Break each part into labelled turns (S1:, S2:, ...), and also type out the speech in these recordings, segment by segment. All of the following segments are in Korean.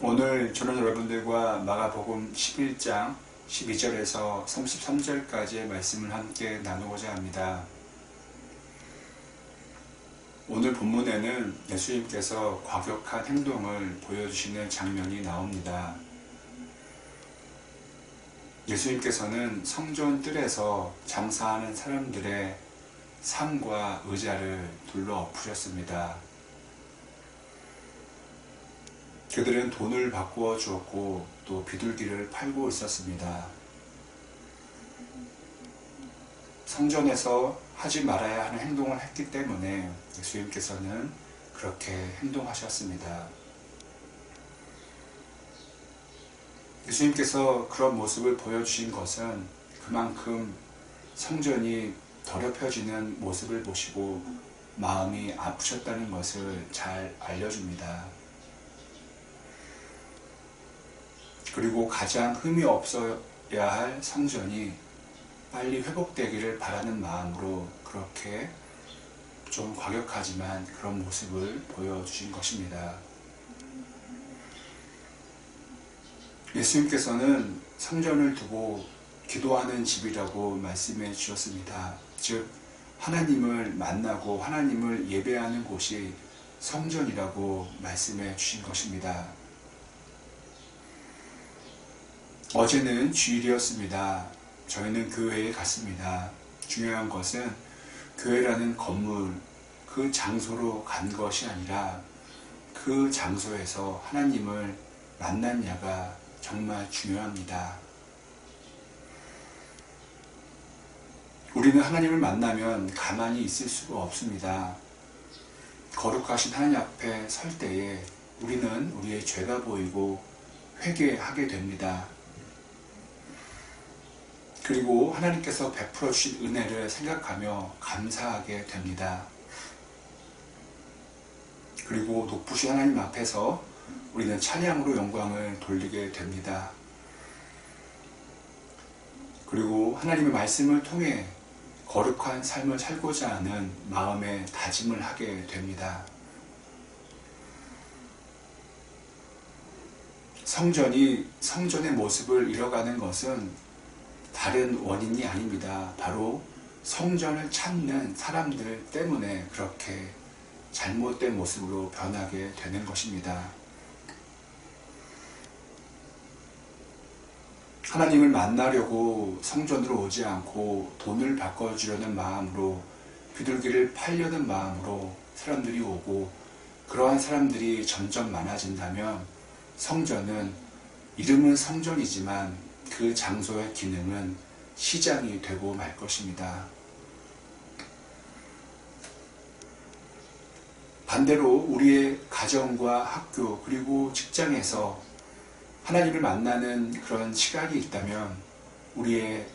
S1: 오늘 저는 여러분들과 마가복음 11장 12절에서 33절까지의 말씀을 함께 나누고자 합니다. 오늘 본문에는 예수님께서 과격한 행동을 보여주시는 장면이 나옵니다. 예수님께서는 성전 뜰에서 장사하는 사람들의 삶과 의자를 둘러 엎으셨습니다. 그들은 돈을 바꾸어 주었고 또 비둘기를 팔고 있었습니다. 성전에서 하지 말아야 하는 행동을 했기 때문에 예수님께서는 그렇게 행동하셨습니다. 예수님께서 그런 모습을 보여주신 것은 그만큼 성전이 더럽혀지는 모습을 보시고 마음이 아프셨다는 것을 잘 알려줍니다. 그리고 가장 흠이 없어야 할 성전이 빨리 회복되기를 바라는 마음으로 그렇게 좀 과격하지만 그런 모습을 보여주신 것입니다. 예수님께서는 성전을 두고 기도하는 집이라고 말씀해 주셨습니다. 즉, 하나님을 만나고 하나님을 예배하는 곳이 성전이라고 말씀해 주신 것입니다. 어제는 주일이었습니다. 저희는 교회에 갔습니다. 중요한 것은 교회라는 건물, 그 장소로 간 것이 아니라 그 장소에서 하나님을 만났냐가 정말 중요합니다. 우리는 하나님을 만나면 가만히 있을 수가 없습니다. 거룩하신 하나님 앞에 설 때에 우리는 우리의 죄가 보이고 회개하게 됩니다. 그리고 하나님께서 베풀어 주신 은혜를 생각하며 감사하게 됩니다. 그리고 높으신 하나님 앞에서 우리는 찬양으로 영광을 돌리게 됩니다. 그리고 하나님의 말씀을 통해 거룩한 삶을 살고자 하는 마음의 다짐을 하게 됩니다. 성전이 성전의 모습을 잃어가는 것은 다른 원인이 아닙니다. 바로 성전을 찾는 사람들 때문에 그렇게 잘못된 모습으로 변하게 되는 것입니다. 하나님을 만나려고 성전으로 오지 않고 돈을 바꿔주려는 마음으로 비둘기를 팔려는 마음으로 사람들이 오고 그러한 사람들이 점점 많아진다면 성전은 이름은 성전이지만 그 장소의 기능은 시장이 되고 말 것입니다. 반대로 우리의 가정과 학교 그리고 직장에서 하나님을 만나는 그런 시간이 있다면 우리의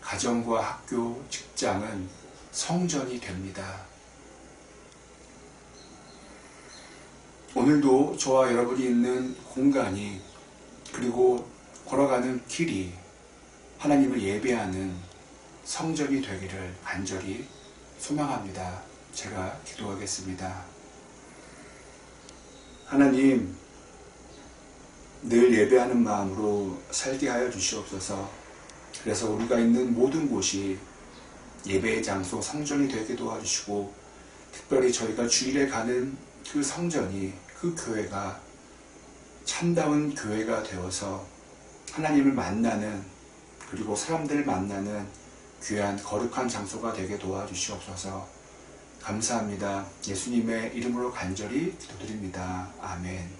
S1: 가정과 학교, 직장은 성전이 됩니다. 오늘도 저와 여러분이 있는 공간이 그리고 걸어가는 길이 하나님을 예배하는 성전이 되기를 간절히 소망합니다. 제가 기도하겠습니다. 하나님, 늘 예배하는 마음으로 살게 하여 주시옵소서. 그래서 우리가 있는 모든 곳이 예배의 장소 성전이 되게 도와주시고, 특별히 저희가 주일에 가는 그 성전이, 그 교회가 참다운 교회가 되어서 하나님을 만나는 그리고 사람들을 만나는 귀한 거룩한 장소가 되게 도와주시옵소서 감사합니다. 예수님의 이름으로 간절히 기도드립니다. 아멘.